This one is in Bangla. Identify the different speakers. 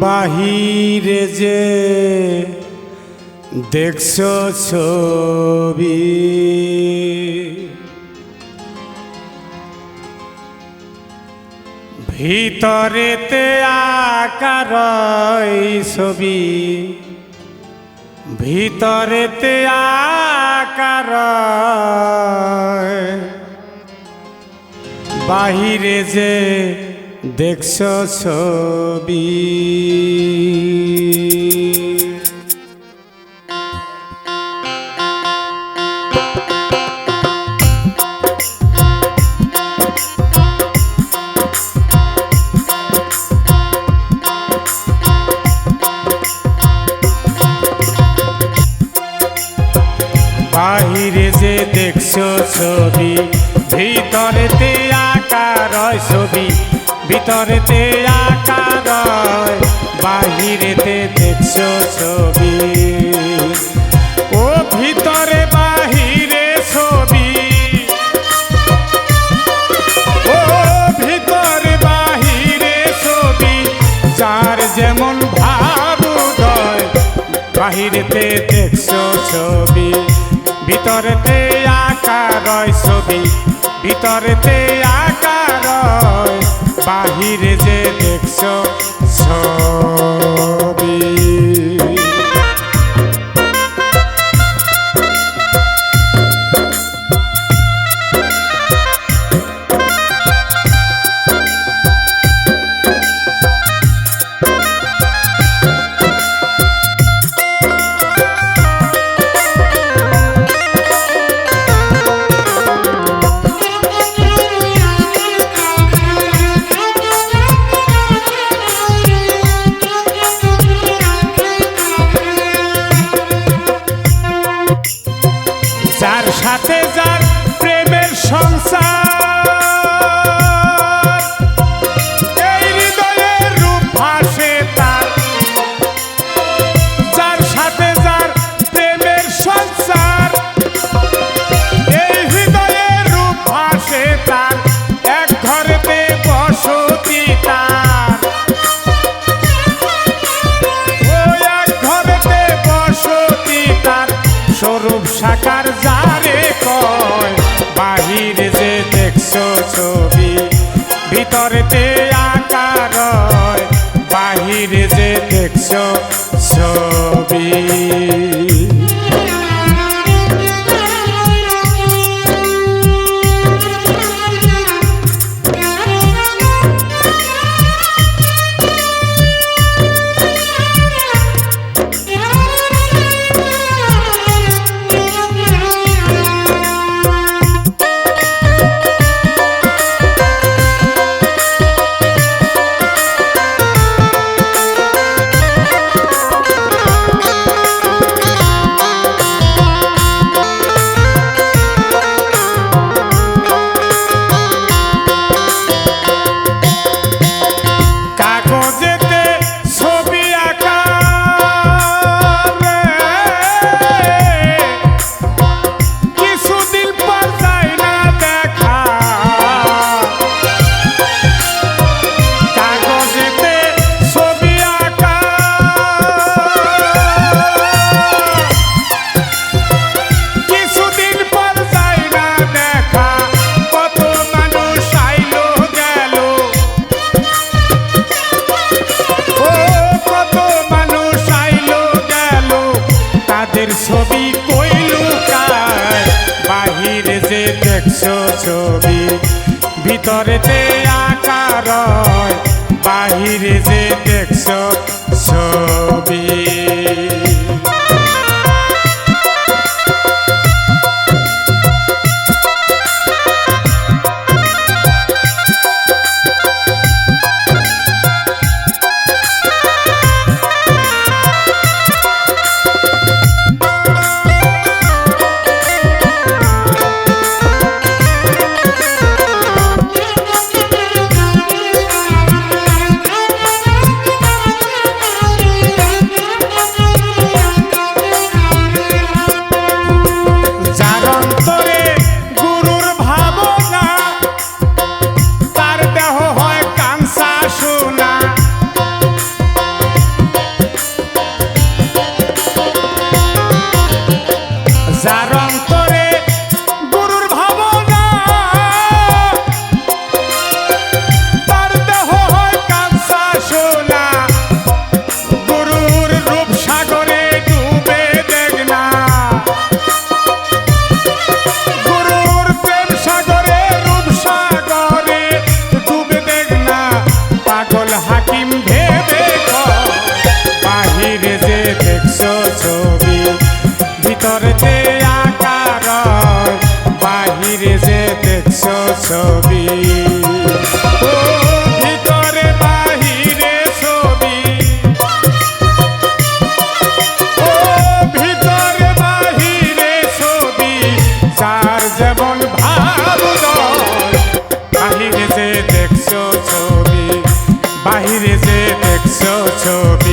Speaker 1: বাহিরে যে দেখছ ছবি। ভিতরেতে আকার ছবি। ভিতরেতে আকার বাহিরে যে দেখছ ছবি। বাহিরে যে দেখছ ছবি ভিতরেতে আকার ছবি ভিতরেতে আকার বাহিরেতে দেখছ ছবি। ও ভিতরে বাহিরে ছবি। ও ভিতরে বাহিরে ছবি, যার যেমন ভাব উদয় বাহিরেতে দেখছ ছবি। ভিতরেতে আকার ছবি, ভিতরেতে আকার বাহিরে যে দেখছ সংসার। দেখছ ছবি। ভিতরেতে আকার বাহিরে যে দেখছ ছবি। ছবি। ও, ভিতরে বাহিরে ছবি। ও, ভিতরে বাহিরে ছবি। যার যেমন ভাব বাহিরে যে দেখছ ছবি, বাহিরে যে দেখছ ছবি।